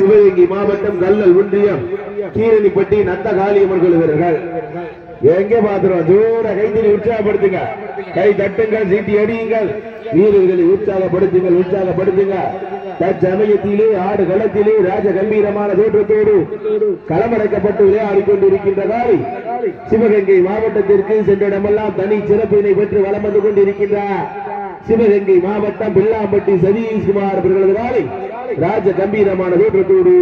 சிவகங்கை மாவட்டம் கல்லல் ஒன்றியம் கீரணிப்பட்டி நத்த காளியம்மன் கோயில் வீரர்கள் எங்கே பாத்துருவோம் ஜோர கைத்தறி உற்சாகப்படுத்துங்க. கை தட்டுங்கள் சீட்டி அடியுங்கள். வீரர்களை உற்சாகப்படுத்துங்கள் உற்சாகப்படுத்துங்க. தற்சமயத்திலே ஆடு களத்திலே ராஜ கம்பீரமான தோற்றத்தோடு களமடைக்கப்பட்டு விளையாடி கொண்டிருக்கின்ற காலை சிவகங்கை மாவட்டத்திற்கு சென்ற இடமெல்லாம் தனி சிறப்பினை பெற்று வளம் வந்து கொண்டிருக்கின்றார். சிவகங்கை மாவட்டம் பில்லாம்பட்டி சதீஷ்குமார் அவர்களது காலை ராஜ கம்பீரமான தோற்றத்தோடு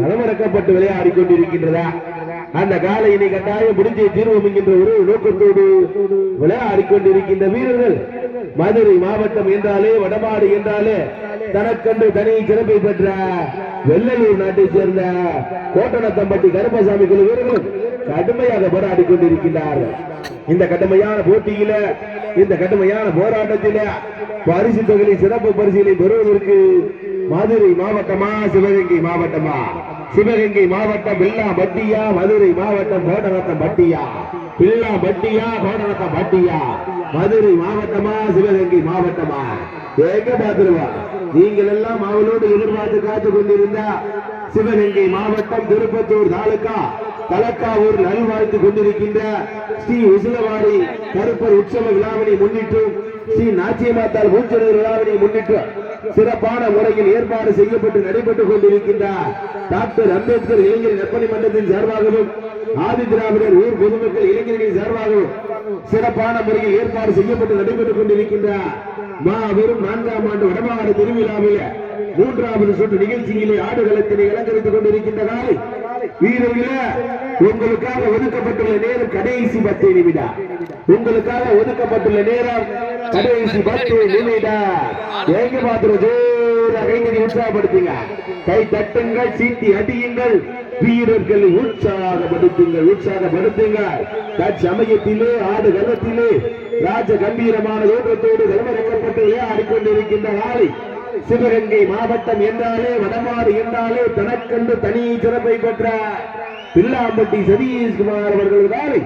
களமிறக்கப்பட்டு விளையாடி கொண்டிருக்கின்றதா? அந்த காலையினை கட்டாயம் முடிஞ்சே தீர்வோம் என்கின்ற ஒரு நோக்கத்தோடு விளையாடி கொண்டிருக்கின்ற வீரர்கள் மதுரை மாவட்டம் என்றாலே வடமாடு என்றாலே தனக்கண்டு தனி சிறப்பை பெற்ற வெள்ளலூர் நாட்டை சேர்ந்த கோட்டணத்தம்பட்டி கருப்பசாமி குழு வீரர்கள் கடுமையாக போராடி கொண்டிருக்கின்றார்கள். இந்த கடுமையான போட்டியில இந்த கடுமையான போராட்டத்தில பரிசு தொகையை சிறப்பு பரிசுகளை பெறுவதற்கு மதுரை மாவட்டமா சிவகங்கை மாவட்டமா? சிவகங்கை மாவட்டம் பில்லா பட்டியா மதுரை மாவட்டம் கோடரத்தம் பட்டியா பில்லா பட்டியா கோடரத்தம் பட்டியா மதுரை மாவட்டமா சிவகங்கை மாவட்டமா? எங்க பாத்துருவா நீங்கள் எல்லாம் அவளோடு எதிர்பார்த்து காத்து கொண்டிருந்தா சிவகங்கை மாவட்டம் திருப்பத்தூர் தாலுகா தலக்காவூர் நல்வாழ்த்து கொண்டிருக்கின்ற ஸ்ரீ உசிலவாடி கருப்பர் உற்சவ விழாவினை முன்னிட்டு ஸ்ரீ நாச்சியமாத்தால் பூச்செடுதல் விழாவினை முன்னிட்டு சிறப்பான முறையில் ஏற்பாடு செய்யப்பட்டு நடைபெற்றுக் கொண்டிருக்கின்றார் டாக்டர் அம்பேத்கர் இளைஞர் நற்பணி மன்றத்தின் சார்பாகவும் ஆதி திராவிடர் ஊர் பொதுமக்கள் இளைஞர்களின் சார்பாகவும் சிறப்பான முறையில் ஏற்பாடு செய்யப்பட்டு நடைபெற்றுக் கொண்டிருக்கின்றார் மாபெரும் நான்காம் ஆண்டு வடமாடு திருவிழாவில் மூன்றாவது சுற்று நிகழ்ச்சியிலே ஆடுகளத்தினை அலங்கரித்துக் கொண்டிருக்கின்ற காலை வீரர்களே உங்களுக்காக ஒதுக்கப்பட்டுள்ள நேரம் கடைசி பத்து நிமிடம் உங்களுக்காக ஒதுக்கப்பட்டுள்ள நேரம் கடைசி பத்து நிமிடம். எங்க பாத்துறது உற்சாகப்படுத்துங்க. கை தட்டுங்கள் சீட்டி அடியுங்கள். வீரர்களை உற்சாகப்படுத்துங்கள் உற்சாகப்படுத்துங்கள் தற்சமயத்திலே ஆடு கலத்திலே ராஜ கம்பீரமான தோற்றத்தோடு களமிறக்கப்பட்டு விளையாடி கொண்டிருக்கின்ற நாளை சிவகங்கை மாவட்டம் என்றாலே வடமாறு என்றாலே தனக்கென்று தனி சிறப்பை பெற்ற பில்லாம்பட்டி சதீஷ்குமார் அவர்கள் காலை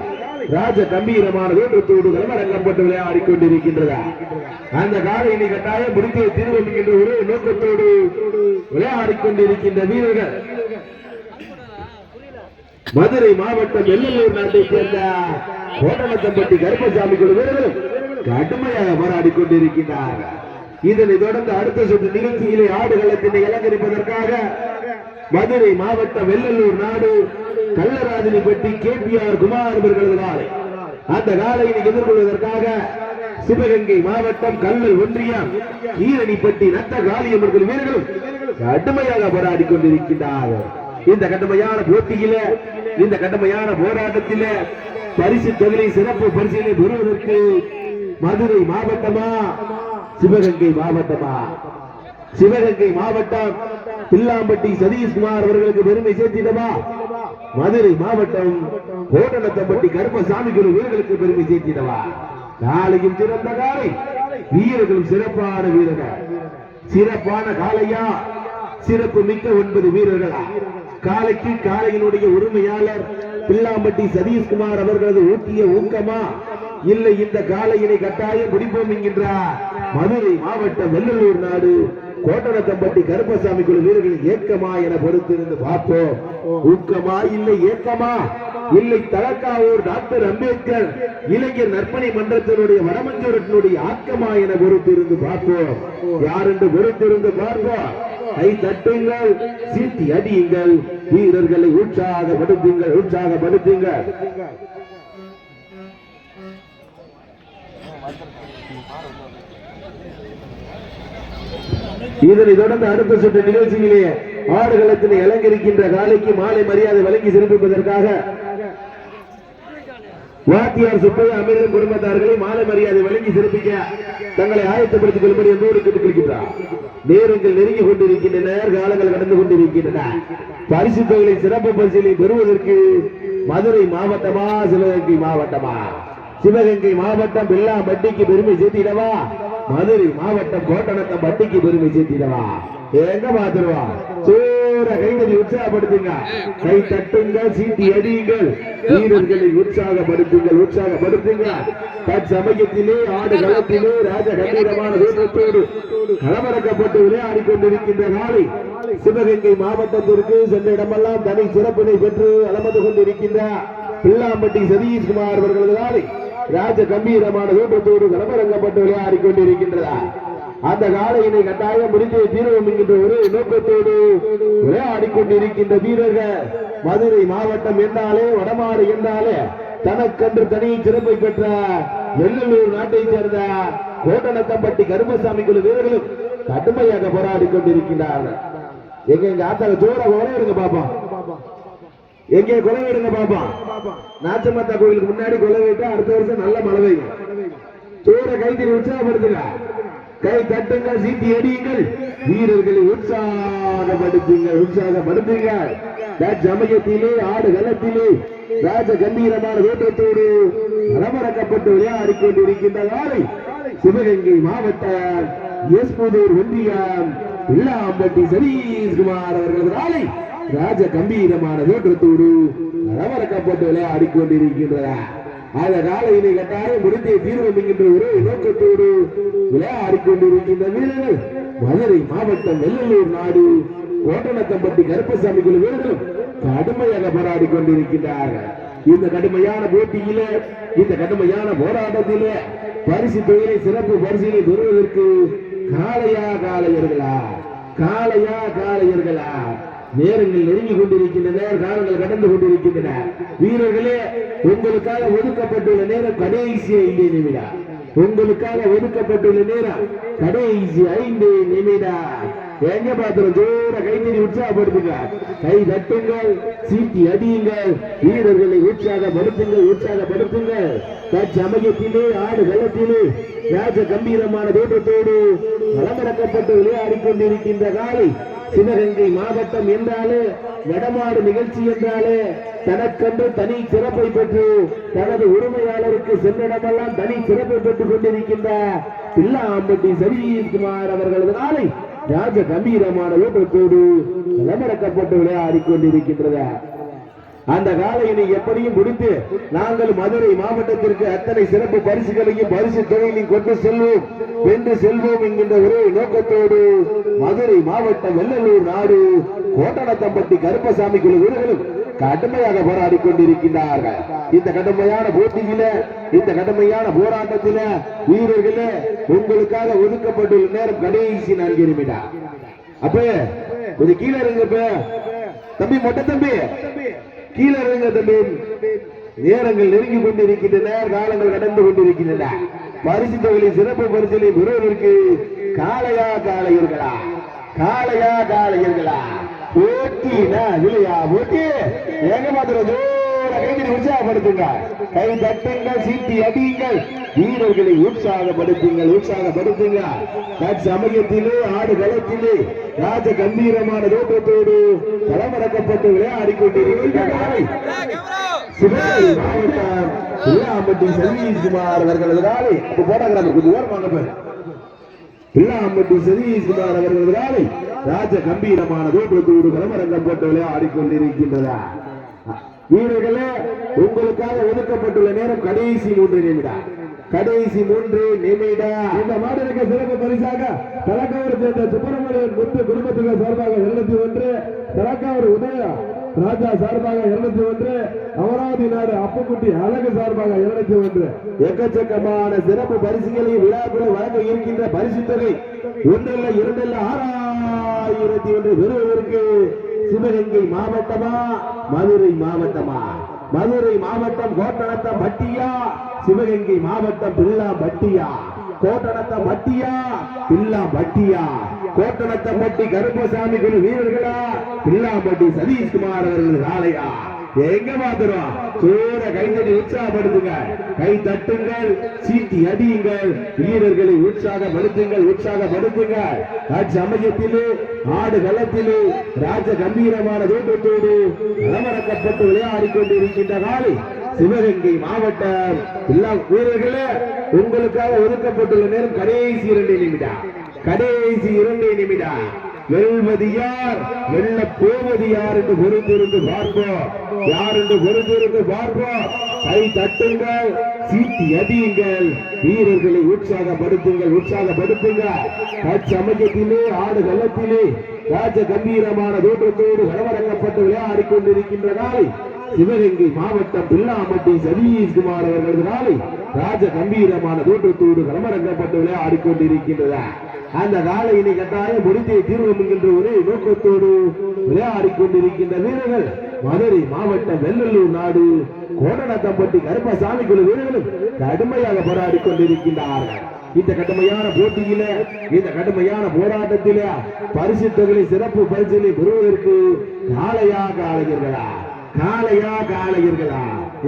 ராஜ கம்பீரமான தோற்றத்தோடு களமிறக்கப்பட்டு விளையாடி கொண்டிருக்கின்றதா அந்த காலையினை கட்டாயம் முடித்து தீர்வு என்கின்ற ஒரு நோக்கத்தோடு விளையாடி கொண்டிருக்கின்ற வீரர்கள். மதுரை மாவட்டம் எல்லூர் நாட்டை சேர்ந்த கோட்டமத்தம்பட்டி கருப்பசாமி குழு வீரர்களும் கடுமையாக போராடி கொண்டிருக்கிறார் இதனை தொடர்ந்து அடுத்த சுற்று நிகழ்ச்சியிலே ஆடுகளத்தினை அலங்கரிப்பதற்காக மதுரை மாவட்டம் வெள்ளலூர் நாடு Kallarajinipatti K P R Kumar அவர்களது காலை. அந்த காலையினை எதிர்கொள்வதற்காக சிவகங்கை மாவட்டம் கல்லல் ஒன்றியம் ஈரணிப்பட்டி நத்த காளியம்மர்கள் வீரர்களும் கடுமையாக போராடி கொண்டிருக்கின்றார்கள். இந்த கடுமையான போட்டியில இந்த கடுமையான போராட்டத்தில பரிசு தொகையை சிறப்பு பரிசீலனை பெறுவதற்கு மதுரை மாவட்டமா சிவகங்கை மாவட்டமா? சிவகங்கை மாவட்டம் பில்லாம்பட்டி சதீஷ்குமார் அவர்களுக்கு பெருமை சேர்த்திடவா? மதுரை மாவட்டம் கோட்டனத்தம்பட்டி கருப்பசாமி குரு வீரர்களுக்கு பெருமை சேர்த்திடவா? நாளையும் சிறந்த காலை. வீரர்களும் சிறப்பான வீரர்கள். சிறப்பான காலையா சிறப்பு மிக்க ஒன்பது வீரர்களா? காலைக்கு காலையினுடைய உரிமையாளர் பில்லாம்பட்டி சதீஷ்குமார் அவர்களது ஊட்டிய ஊக்கமா? இல்லை இந்த காலையினை கட்டாயம் முடிப்போம் என்கின்றார். மதுரை மாவட்டம் வெள்ளலூர் நாடு கோட்டனத்தம்பட்டி கருப்பசாமி குழு வீரர்கள் ஏக்கமா என பொறுத்திருந்து பார்ப்போம். ஊக்கமா இல்லை ஏக்கமா? இல்லை தலக்காவூர் டாக்டர் அம்பேத்கர் இளைஞர் நற்பணி மன்றத்தினுடைய வடமஞ்சூரத்தினுடைய ஆக்கமா என பொறுத்திருந்து பார்ப்போம். யார் என்று பொறுத்திருந்து பார்ப்போம். கை தட்டுங்கள் சீட்டி அடியுங்கள் வீரர்களை உற்சாகப்படுத்துங்கள் உற்சாகப்படுத்துங்கள். இதனை தொடர்ந்து அடுத்த சுற்று நிகழ்ச்சியிலே ஆடுகளத்தினை அலங்கரிக்கின்ற காலைக்கு மாலை மரியாதை வழங்கி சிறப்பிப்பதற்காக வாத்தியார் சுப்பையா அமீரன் குடும்பத்தார்களை மாலை மரியாதை வழங்கி சிறப்பிக்க தங்களை ஆயத்தப்படுத்திக் கொள்ளும்படி என்போடு கேட்டுக்கொள்கின்றார். நேரங்கள் நெருங்கி கொண்டிருக்கின்றன காலங்கள் கடந்து கொண்டிருக்கின்றன. பரிசு தொகையை சிறப்பு பரிசுகளை பெறுவதற்கு மதுரை மாவட்டமா சிவகங்கை மாவட்டமா? சிவகங்கை மாவட்டம் பில்லாம்பட்டிக்கு பெருமை சேர்த்திடவா? மதுரை மாவட்டம் கோட்டணத்தை பட்டிக்கு பெருமை சேர்த்திடவா? எங்க பாத்துருவா சூற கைகளை உற்சாகப்படுத்துங்க. கை தட்டுங்க சீட்டி அடியுங்கள் வீரர்களை உற்சாகப்படுத்துங்கள் உற்சாகப்படுத்துங்க. தற்சமயத்திலே ஆடு களத்திலே ராஜ கம்பீரமான வீரத்தோடு களமிறக்கப்பட்டு விளையாடி கொண்டிருக்கின்ற நாளை சிவகங்கை மாவட்டத்திற்கு சென்ற இடமெல்லாம் தனி சிறப்பினை பெற்று அளமந்து கொண்டிருக்கின்ற பில்லாம்பட்டி சதீஷ்குமார் அவர்களது நாளை ராஜ கம்பீரமான தோற்றத்தோடு களமிறங்கப்பட்டு விளையாடி கொண்டிருக்கின்றதா அந்த காலையினை கட்டாயம் முடித்து தீர்வோம் என்கின்ற ஒரு நோக்கத்தோடு விளையாடி கொண்டிருக்கின்ற வீரர்கள் மதுரை மாவட்டம் என்றாலே வடமாறு என்றாலே தனக்கன்று தனி சிறப்பை பெற்ற வெள்ளலூர் நாட்டைச் சேர்ந்த கோட்டனத்தம்பட்டி கருமசாமி குழு வீரர்களும் கடுமையாக போராடி கொண்டிருக்கின்றார்கள் எங்க எங்க ஆத்தால ஜோர கொலையிடுங்க பாப்போம். எங்கே கொலை கொலையிடுங்க பாப்பா? நாச்சமாத்தா கோயிலுக்கு முன்னாடி கொலை விட்டா அடுத்த வருஷம் நல்ல மழை பெய்யும். ஜோர கைத்தறி உற்சாகப்படுத்துங்க. கை தட்டுங்க சீட்டி அடியுங்கள். வீரர்களை உற்சாகப்படுத்துங்க. உற்சாகப்படுத்துங்க சமயத்திலே ஆடு களத்திலே ராஜ கம்பீரமான வேட்டத்தோடு அலமரக்கப்பட்டு விளையாடி கொண்டிருக்கின்ற காலை சிவகங்கை மாவட்டம் எஸ்புதூர் ஒன்றியம் இல்லாம்பட்டி சதீஷ்குமார் அவர்களது நாளை ராஜ கம்பீரமான தோற்றத்தோடு அலமரக்கப்பட்டு விளையாடி கொண்டிருக்கின்றனர் அந்த காலையினை கட்டாயம் முடித்தே தீர்வம் என்கின்ற ஒரே நோக்கத்தோடு விளையாடி கொண்டிருக்கின்ற வீரர்கள் மதுரை மாவட்டம் வெள்ளலூர் நாடு கோட்டனத்தம்பட்டி கருப்பசாமி குழு வீரர்களும் கடுமையாக போராடி கொண்டிருக்கின்றார்கள் இந்த கடுமையான போட்டியிலே இந்த கடுமையான போராட்டத்திலே பரிசு தொகையை சிறப்பு பரிசிலை பெறுவதற்கு காளையா காளையர்களா? காளையா காளையர்களா? நேரங்கள் நெருங்கி கொண்டிருக்கின்றன காலங்கள் கடந்து கொண்டிருக்கின்றன. வீரர்களே உங்களுக்காக ஒதுக்கப்பட்டுள்ள நேரம் கடைசி ஐந்து நிமிடம். உங்களுக்காக ஒதுக்கப்பட்டுள்ள நேரம் கடைசி ஐந்து நிமிடம். எங்க பாத்திரம்? ஜோர கைத்தறி உற்சாகப்படுத்துங்க. கை தட்டுங்கள் சீட்டி அடியுங்கள். வீரர்களை உற்சாகப்படுத்துங்கள் உற்சாகப்படுத்துங்கள். தற்சமயத்திலே ஆடு வெள்ளத்திலே ராஜ கம்பீரமான தோற்றத்தோடு களமிறக்கப்பட்டு விளையாடி கொண்டிருக்கின்ற காலை சிவகங்கை மாவட்டம் என்றாலே வடமாடு நிகழ்ச்சி என்றாலே தனக்கென்று தனி சிறப்பை பெற்று தனது உரிமையாளருக்கு சென்றிடமெல்லாம் தனி சிறப்பை பெற்றுக் கொண்டிருக்கின்ற பில்லாம்பட்டி சதீஷ்குமார் அவர்களது நாளை ராஜ கம்பீரமான ஓட்டத்தோடு களமிறக்கப்பட்டு விளையாடி கொண்டிருக்கின்றனர். அந்த காலையினை எப்படியும் முடித்து நாங்கள் மதுரை மாவட்டத்திற்கு அத்தனை சிறப்பு பரிசுகளையும் பரிசு தொகையிலையும் கொண்டு செல்வோம். வென்று செல்வோம் என்கின்ற ஒரே நோக்கத்தோடு மதுரை மாவட்டம் வெள்ளலூர் நாடு கோட்டடத்தம்பட்டி கருப்பசாமி குழு வீரர்களும் கடுமையாக போராடி கொண்டிருக்கின்றார்கள். இந்த கடுமையான போட்டியில இந்த கடுமையான போராட்டத்தில வீரர்களே உங்களுக்காக ஒதுக்கப்பட்டுள்ள நேரம் கடைசி நான்கு நிமிடம். அப்ப கொஞ்சம் கீழே இருங்க தம்பி மொட்டை தம்பி. கீழே இறங்க தம்பி நேரங்கள் நெருங்கி கொண்டிருக்கின்றன காலங்கள் கடந்து கொண்டிருக்கின்றன. பரிசு தொகையை சிறப்பு பரிசிலை பெறுவதற்கு காளையா காளையர்களா? காளையா காளையர்களா? போட்டினா இல்லையா? போட்டி? எங்க மாத்திரம் ஜோர கைதி உற்சாகப்படுத்துங்க கை தட்டுங்கள் சீட்டி அடியுங்கள். வீரர்களை உற்சாகப்படுத்துங்கள் உற்சாகப்படுத்துங்க. தற்சமயத்திலே ஆடு களத்திலே ராஜ கம்பீரமான தோற்றத்தோடு களமிறக்கப்பட்டு விளையாடி கொண்டிருக்கின்ற பிள்ளாம்பட்டி சதீஷ்குமார் அவர்களது காலை அப்ப போட்டாங்க கொஞ்சம் ஓரமாக போய் பிள்ளாம்பட்டி சதீஷ்குமார் அவர்களது காலை ராஜ கம்பீரமான தோற்றத்தோடு களமிறக்கம் விளையாடி கொண்டிருக்கின்றதா வீரர்களே உங்களுக்காக ஒதுக்கப்பட்டுள்ள நேரம் கடைசி மூன்று நிமிடம். கடைசி மூன்று நிமிடம். இந்த மாடலுக்கு சிறப்பு பரிசாக தலக்காவூர் சேர்ந்த சுப்பிரமணியன் முத்து குடும்பத்துக்கு சார்பாக இருநூத்தி ஒன்று தலக்காவூர் உதயா ராஜா சார்பாக இருநூத்தி ஒன்று அமராவதி நாடு அப்புக்குட்டி அழகு சார்பாக இருநூத்தி ஒன்று. எக்கச்சக்கமான சிறப்பு பரிசுகளை விழாக்குழு வழங்க இருக்கின்ற பரிசு தொகை ஒன்றல்ல இரண்டல்ல ஆறாயிரத்தி ஒன்று பெறுவதற்கு சிவகங்கை மாவட்டமா மதுரை மாவட்டமா? மதுரை மாவட்டம் கோட்டணத்தம் பட்டியா சிவகங்கை மாவட்டம் பில்லா பட்டியா. கோட்டணத்த பட்டியா? பில்லா பட்டியா. கோட்டணத்த பட்டி கருப்பசாமி குழு வீரர்களா? பில்லாம்பட்டி சதீஷ்குமார் அவர்கள் ஆலையா எங்க பாத்துறோம்? சோர கைத்தடி உற்சாகப்படுத்துங்க. கை தட்டுங்கள் சீட்டி அடியுங்கள். வீரர்களை உற்சாகப்படுத்துங்கள் உற்சாகப்படுத்துங்கள் அச்சமயத்திலே ஆடு களத்திலே ராஜ கம்பீரமான தோட்டத்தோடு களமறக்கப்பட்டு விளையாடி கொண்டிருக்கின்ற காலை சிவகங்கை மாவட்டம் எல்லா வீரர்களே உங்களுக்காக ஒதுக்கப்பட்டுள்ள நேரம் கடைசி இரண்டு நிமிடம். கடைசி இரண்டு நிமிடம். வெல்வது யார் வெல்ல போவது யார் என்று பொறுத்திருந்து பார்ப்போம். யார் என்று பொறுத்திருந்து பார்ப்போம். கை தட்டுங்கள் சீட்டி அடியுங்கள். வீரர்களை உற்சாகப்படுத்துங்கள் உற்சாகப்படுத்துங்கள். சமயத்திலே ஆடு கள்ளத்திலே ராஜ கம்பீரமான தோற்றத்தோடு கலவரங்கப்பட்டு விளையாடிக் கொண்டிருக்கின்ற சிவகங்கை மாவட்டம் பில்லாம்பட்டி சதீஷ்குமார் அவர்களது காலை ராஜ கம்பீரமான தோற்றத்தோடு களமரங்கப்பட்டு விளையாடி கொண்டிருக்கின்றதா அந்த காலையினை கட்டாயம் முடித்தே தீர்வோம் என்கின்ற ஒரே நோக்கத்தோடு விளையாடி கொண்டிருக்கின்ற வீரர்கள் மதுரை மாவட்டம் வெள்ளலூர் நாடு கோடனத்தம்பட்டி கருப்பசாமி குழு வீரர்களும் கடுமையாக போராடி கொண்டிருக்கின்றார்கள் இந்த கடுமையான போட்டியில இந்த கடுமையான போராட்டத்தில பரிசு தொகையை சிறப்பு பரிசிலை பெறுவதற்கு காளையா காளையர்களா காளையா காளையர்களா?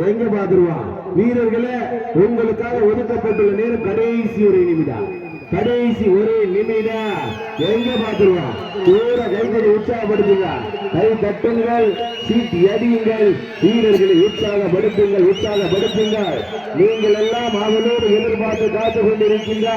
எங்க பாத்துருவான் வீரர்களே உங்களுக்காக ஒதுக்கப்பட்டுள்ள நேரம் கடைசி ஒரு நிமிடம். கடைசி ஒரு நிமிடம். எங்க பாத்துருவான் தூர கைகளை உற்சாகப்படுத்துங்க. கை தட்டுங்கள் சீட்டி அடியுங்கள் வீரர்களை உற்சாகப்படுத்துங்கள் உற்சாகப்படுத்துங்கள். நீங்கள் எல்லாம் அவனோடு எதிர்பார்த்து காத்து கொண்டிருக்கின்ற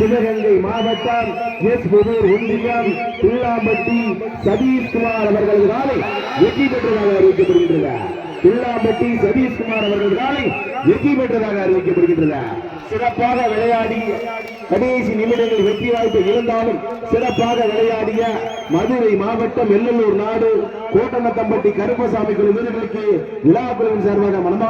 சிவகங்கை மாவட்டம் எஸ் புதூர் ஒன்றியம் பிள்ளாம்பட்டி சதீஷ்குமார் அவர்களது காலை வெற்றி பெற்றதாக அறிவிக்கப்படுகின்றனர் பிள்ளாம்பட்டி சதீஷ்குமார் அவர்களது காலை வெற்றி பெற்றதாக அறிவிக்கப்படுகின்றனர் சிறப்பாக விளையாடி கடைசி நிமிடங்கள் வெற்றி வாய்ப்பு இருந்தாலும் சிறப்பாக விளையாடிய மதுரை மாவட்டம் எல்லூர் நாடு கோட்டமத்தம்பட்டி கருப்பசாமி குழு வீரர்களுக்கு விழா குழுவின் சார்பாக மனமா